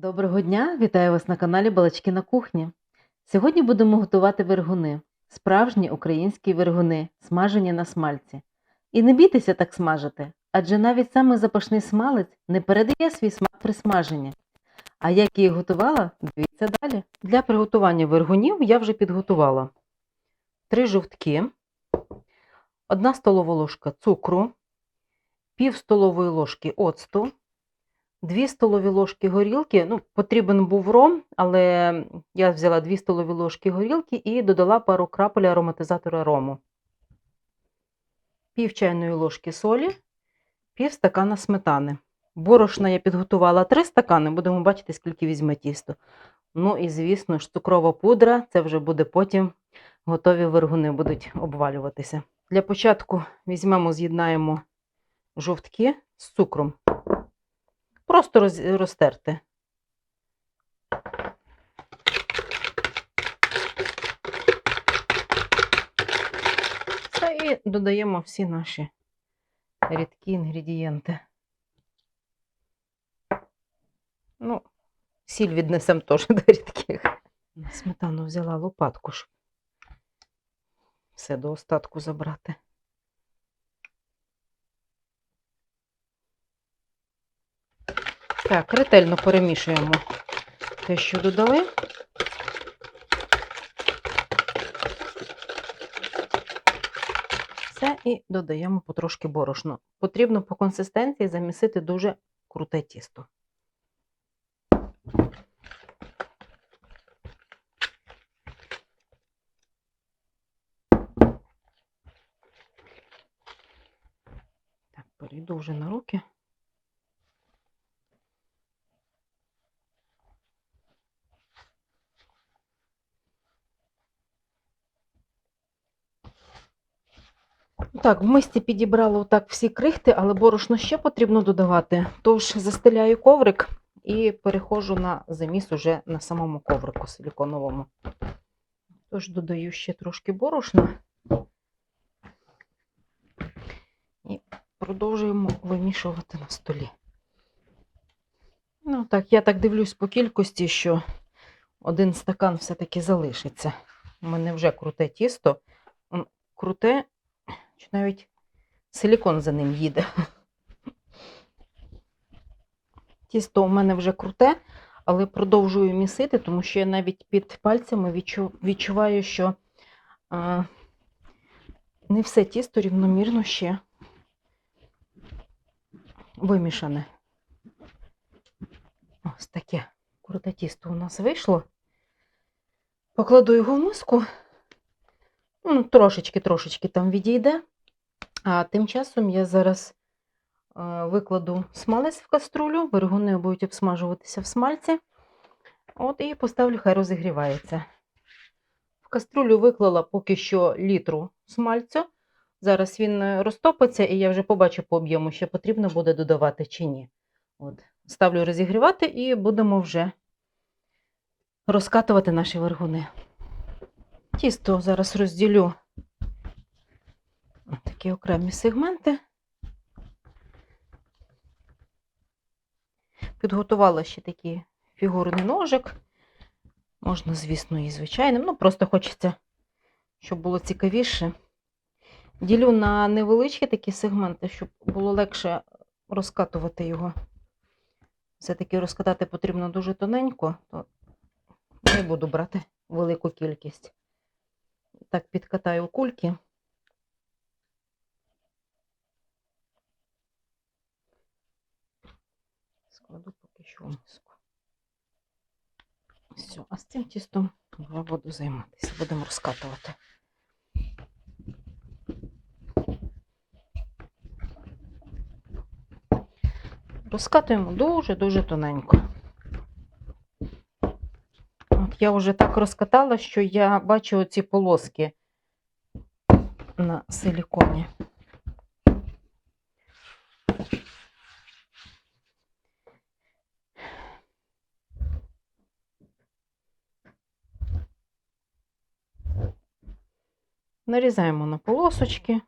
Доброго дня! Вітаю вас на каналі Балачки на кухні. Сьогодні будемо готувати вергуни. Справжні українські вергуни, смажені на смальці. І не бійтеся так смажити, адже навіть самий запашний смалець не передає свій смак при смаженні. А як їх готувала, дивіться далі. Для приготування вергунів я вже підготувала 3 жовтки, 1 столова ложка цукру, пів столової ложки оцту, 2 столові ложки горілки. Ну, потрібен був ром, але я взяла 2 столові ложки горілки і додала пару крапель ароматизатора рому. Пів чайної ложки солі, пів стакана сметани. Борошна я підготувала 3 стакани, будемо бачити, скільки візьме тісто. Ну і, звісно ж, цукрова пудра, це вже буде потім готові вергуни будуть обвалюватися. Для початку візьмемо, з'єднаємо жовтки з цукром. Просто роз, розтерти. Це і додаємо всі наші рідкі інгредієнти. Ну, сіль віднесемо теж до рідких. Сметану взяла лопатку, щоб все до остатку забрати. Так, ретельно перемішуємо те, що додали. Все і додаємо потрошки борошно. Потрібно по консистенції замісити дуже круте тісто. Так, перейду вже на руки. Так, в мисці підібрала отак всі крихти, але борошно ще потрібно додавати. Тож застеляю коврик і переходжу на заміс уже на самому коврику силіконовому. Тож додаю ще трошки борошна і продовжуємо вимішувати на столі. Ну так, я так дивлюсь по кількості, що один стакан все-таки залишиться. У мене вже круте тісто. Круте, чи навіть силікон за ним їде. Тісто у мене вже круте, але продовжую місити, тому що я навіть під пальцями відчу- відчуваю, що не все тісто рівномірно ще вимішане. Ось таке круте тісто у нас вийшло. Покладу його в миску. Ну, трошечки-трошечки там відійде. А тим часом я зараз е, викладу смалець в каструлю, вергуни будуть обсмажуватися в смальці. От і поставлю, хай розігрівається. В каструлю виклала поки що літру смальцю. Зараз він е, розтопиться, і я вже побачу по об'єму, що потрібно буде додавати чи ні. От. Ставлю розігрівати і будемо вже розкатувати наші вергуни. Тісто зараз розділю такі окремі сегменти. Підготувала ще такий фігурний ножик. Можна, звісно, і звичайним. Ну, просто хочеться, щоб було цікавіше. Ділю на невеличкі такі сегменти, щоб було легше розкатувати його. Все-таки розкатати потрібно дуже тоненько, то не буду брати велику кількість. Так, підкатаю кульки. Складу поки що в миску. Все, а з цим тістом вже буду займатися, будемо розкатувати. Розкатуємо дуже-дуже тоненько. От я вже так розкатала, що я бачу оці полоски на силіконі. Нарізаємо на полосочки.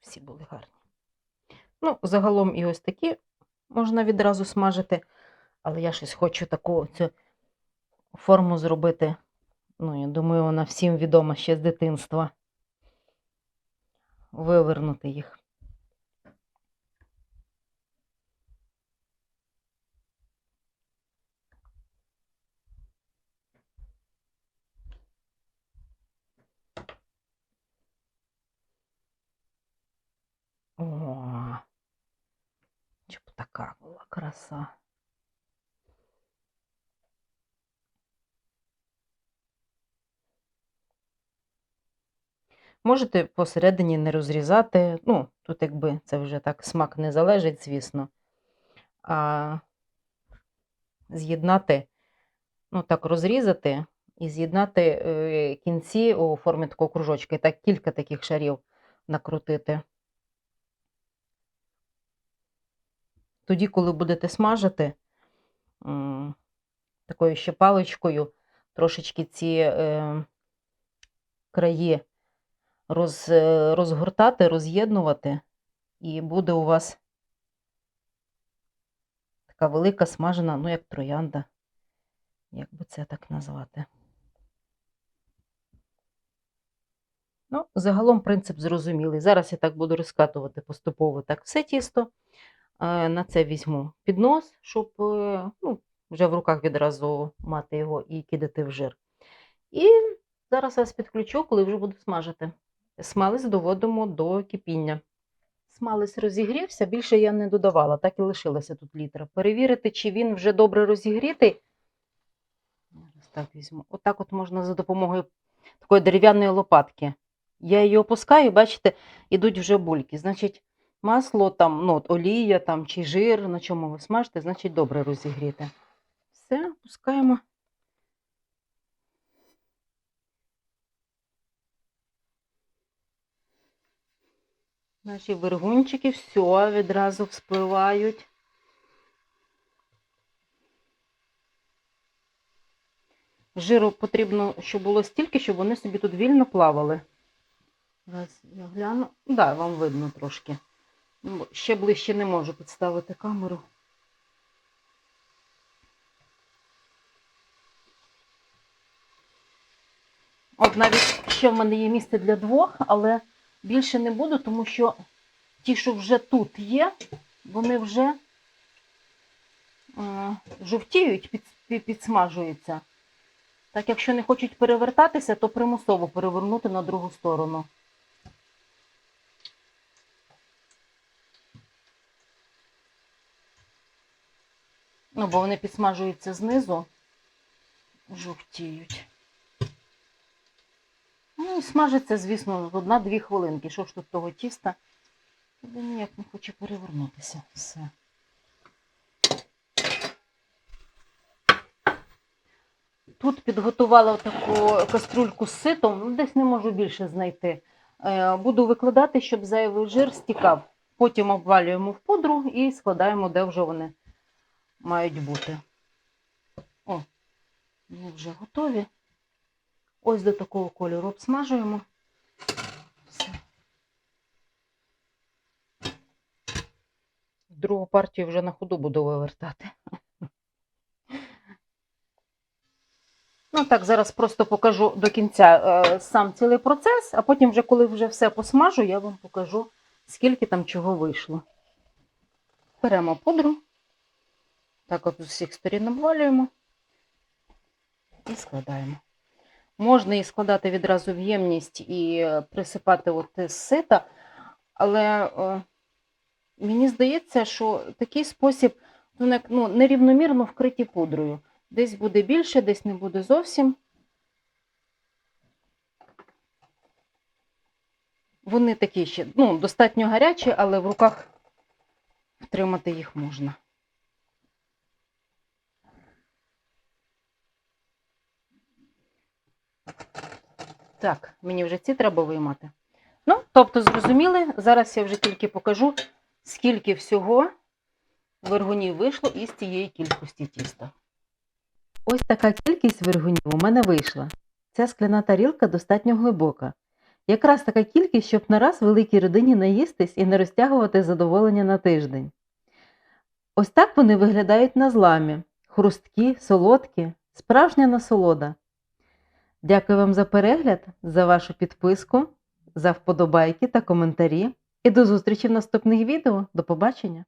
Всі були гарні. Ну, загалом і ось такі можна відразу смажити, але я щось хочу таку цю форму зробити. Ну, я думаю, вона всім відома ще з дитинства. Вивернути їх. О, щоб така була краса. Можете посередині не розрізати. Ну, тут якби це вже так смак не залежить, звісно. А з'єднати, ну так, розрізати і з'єднати е, кінці у формі такого кружочка. І так кілька таких шарів накрутити. Тоді, коли будете смажити, такою ще паличкою, трошечки ці е, краї роз, е, розгортати, роз'єднувати, і буде у вас така велика смажена, ну, як троянда, як би це так назвати. Ну, загалом принцип зрозумілий. Зараз я так буду розкатувати поступово так все тісто. Е, На це візьму піднос, щоб е, ну, вже в руках відразу мати його і кидати в жир. І зараз вас підключу, коли вже буду смажити. Смалець доводимо до кипіння. Смалець розігрівся, більше я не додавала, так і лишилося тут літра. Перевірити, чи він вже добре розігрітий. Так візьму. Отак от можна за допомогою такої дерев'яної лопатки. Я її опускаю, бачите, ідуть вже бульки. Значить, масло, там, ну, от олія там, чи жир, на чому ви смажите, значить добре розігріти. Все, опускаємо. Наші вергунчики все відразу вспливають. Жиру потрібно, щоб було стільки, щоб вони собі тут вільно плавали. Зараз я гляну. Так, да, вам видно трошки. Ще ближче не можу підставити камеру. От навіть ще в мене є місце для двох, але більше не буду, тому що ті, що вже тут є, вони вже е, жовтіють, під, підсмажуються. Так, якщо не хочуть перевертатися, то примусово перевернути на другу сторону. Ну, бо вони підсмажуються знизу, жовтіють. Ну, і смажиться, звісно, одна-дві хвилинки. Що ж тут того тіста? Я ніяк не хоче перевернутися. Все. Тут підготувала таку каструльку з ситом, ну, десь не можу більше знайти. Е, Буду викладати, щоб зайвий жир стікав. Потім обвалюємо в пудру і складаємо, де вже вони мають бути. О, вони вже готові. Ось до такого кольору обсмажуємо. Все. Другу партію вже на ходу буду вивертати. Ну так, зараз просто покажу до кінця е, сам цілий процес, а потім, вже, коли вже все посмажу, я вам покажу, скільки там чого вийшло. Беремо пудру, так от з усіх сторін обвалюємо і складаємо. Можна і складати відразу в ємність і е, присипати от з сита, але е, мені здається, що такий спосіб ну, ну, нерівномірно вкриті пудрою. Десь буде більше, десь не буде зовсім. Вони такі ще ну, достатньо гарячі, але в руках втримати їх можна. Так, мені вже ці треба виймати. Ну, тобто, зрозуміли, зараз я вже тільки покажу, скільки всього вергунів вийшло із цієї кількості тіста. Ось така кількість вергунів у мене вийшла. Ця скляна тарілка достатньо глибока. Якраз така кількість, щоб нараз великій родині наїстись і не розтягувати задоволення на тиждень. Ось так вони виглядають на зламі. Хрусткі, солодкі, справжня насолода. Дякую вам за перегляд, за вашу підписку, за вподобайки та коментарі. І до зустрічі в наступних відео. До побачення!